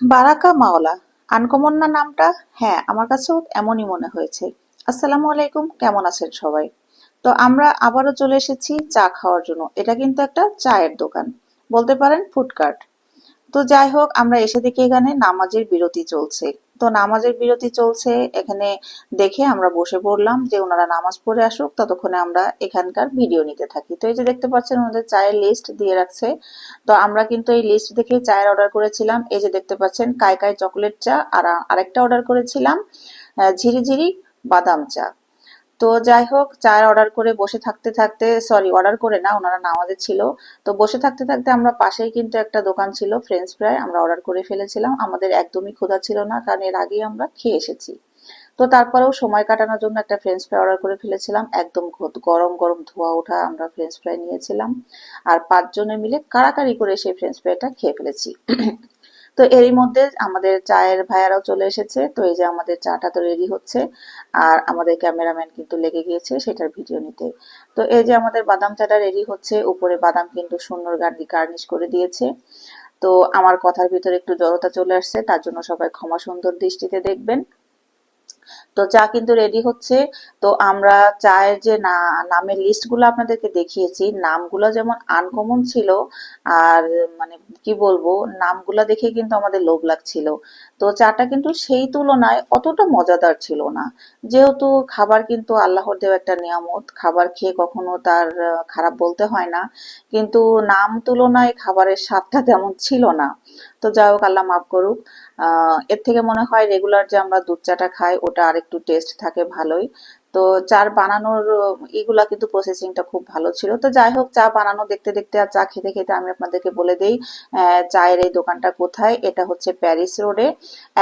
বারাকা মাওলা আনকমন না নামটা হ্যাঁ আমার কাছেও এমনই মনে হয়েছে। আসসালামু আলাইকুম, কেমন আছেন সবাই? তো আমরা আবারও চলে এসেছি চা খাওয়ার জন্য। এটা কিন্তু একটা চায়ের দোকান। বলতে পারেন ফুডকার্ট তো যাই হোক, আমরা এসে দেখি এখানে নামাজের বিরতি চলছে। তো নামাজের বিরতি চলছে, এখানে দেখে আমরা বসে পড়লাম যে ওনারা নামাজ পড়ে আসুক, ততক্ষণে আমরা এখানকার ভিডিও নিতে থাকি। তো এই যে দেখতে পাচ্ছেন, ওনাদের চায়ের লিস্ট দিয়ে রাখছে। তো আমরা কিন্তু এই লিস্ট দেখে চায়ের অর্ডার করেছিলাম। এই যে দেখতে পাচ্ছেন, কাই কাই চকলেট চা, আর আরেকটা অর্ডার করেছিলাম ঝিরিঝিরি বাদাম চা। তো যাই হোক চায়ের অর্ডার করে বসে থাকতে থাকতে সরি অর্ডার করে না, ওনারা নামাজে ছিল। তো বসে থাকতে থাকতে আমরা পাশেই কিন্তু একটা দোকান ছিল ফ্রেঞ্চ ফ্রাই আমরা অর্ডার করে ফেলেছিলাম। আমাদের একদমই ক্ষুধা ছিল না, কারণ এর আগেই আমরা খেয়ে এসেছি। তো তারপরেও সময় কাটানোর জন্য একটা ফ্রেঞ্চ ফ্রাই অর্ডার করে ফেলেছিলাম। একদম গরম গরম ধোয়া ওঠা আমরা ফ্রেঞ্চ ফ্রাই নিয়েছিলাম। আর পাঁচজনে মিলে কাড়াকাড়ি করে সেই ফ্রেঞ্চ ফ্রাইটা খেয়ে ফেলেছি। তো এরই মধ্যে আমাদের চায়ের ভাইয়ারাও চলে এসেছে। তো এই যে আমাদের চাটা তো রেডি হচ্ছে, আর আমাদের ক্যামেরাম্যান কিন্তু লেগে গিয়েছে সেটার ভিডিও নিতে। তো এই যে আমাদের বাদাম চাটা রেডি হচ্ছে, উপরে বাদাম কিন্তু সুন্দর গার্নিশ করে দিয়েছে। তো আমার কথার ভিতরে একটু জড়তা চলে আসছে, তার জন্য সবাই ক্ষমা সুন্দর দৃষ্টিতে দেখবেন। তো চা কিন্তু রেডি হচ্ছে। তো আমরা চায়ের যে না, নামের লিস্টগুলো আপনাদেরকে দেখিয়েছি, নামগুলো যেমন আনকমন ছিল, আর মানে কি বলব, নামগুলো দেখে কিন্তু আমাদের লোভ লাগছিল। তো চাটা কিন্তু সেই তুলনায় অতটা মজাদার ছিল না। যেহেতু খাবার কিন্তু আল্লাহর দেওয়া একটা নিয়ামত, খাবার খেয়ে কখনো তার, খারাপ বলতে হয় না। কিন্তু নাম তুলনায় খাবারের স্বাদটা তেমন ছিল না। তো যাই হোক, আল্লাহ মাফ করুক। এর থেকে মনে হয় রেগুলার যে আমরা দুধ চাটা খাই, ওটা আরেকটু টেস্ট থাকে ভালোই। তো চার বানানোর, এগুলা কিন্তু প্রসেসিংটা খুব ভালো ছিল। তো যাই হোক, চা বানানো দেখতে দেখতে আর চা খেতে খেতে আমি আপনাদেরকে বলে দেই চায়ের এই দোকানটা কোথায়? এটা হচ্ছে প্যারিস রোডে।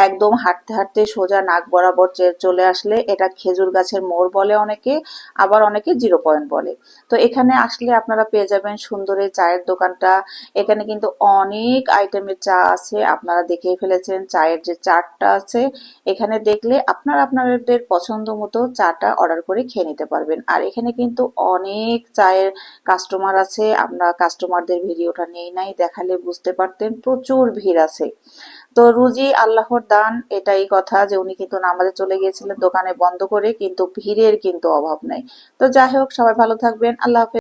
একদম হাঁটতে হাঁটতে সোজা নাক বরাবর চলে আসলে এটা খেজুর গাছের মোড় বলে অনেকে, আবার অনেকে জিরো পয়েন্ট বলে। তো এখানে আসলে আপনারা পেয়ে যাবেন সুন্দর এই চায়ের দোকানটা। এখানে কিন্তু অনেক আইটেমের চা আছে, আপনারা দেখে ফেলেছেন চায়ের যে চার্টটা আছে। এখানে দেখলে আপনারা আপনাদের পছন্দ মতো চাটা অর্ডার করে খেয়ে নিতে পারবেন। আর এখানে কিন্তু অনেক চায়ের কাস্টমার আছে। আমরা কাস্টমারদের ভিডিওটা নেই নাই, দেখালে বুঝতে পারতেন প্রচুর ভিড় আছে। তো রুজি আল্লাহর দান, এটাই কথা যে উনি কিন্তু নামাজে চলে গিয়েছিলেন দোকানে বন্ধ করে, কিন্তু ভিড়ের কিন্তু অভাব নাই। তো যাই হোক, সবাই ভালো থাকবেন। আল্লাহ হাফেজ।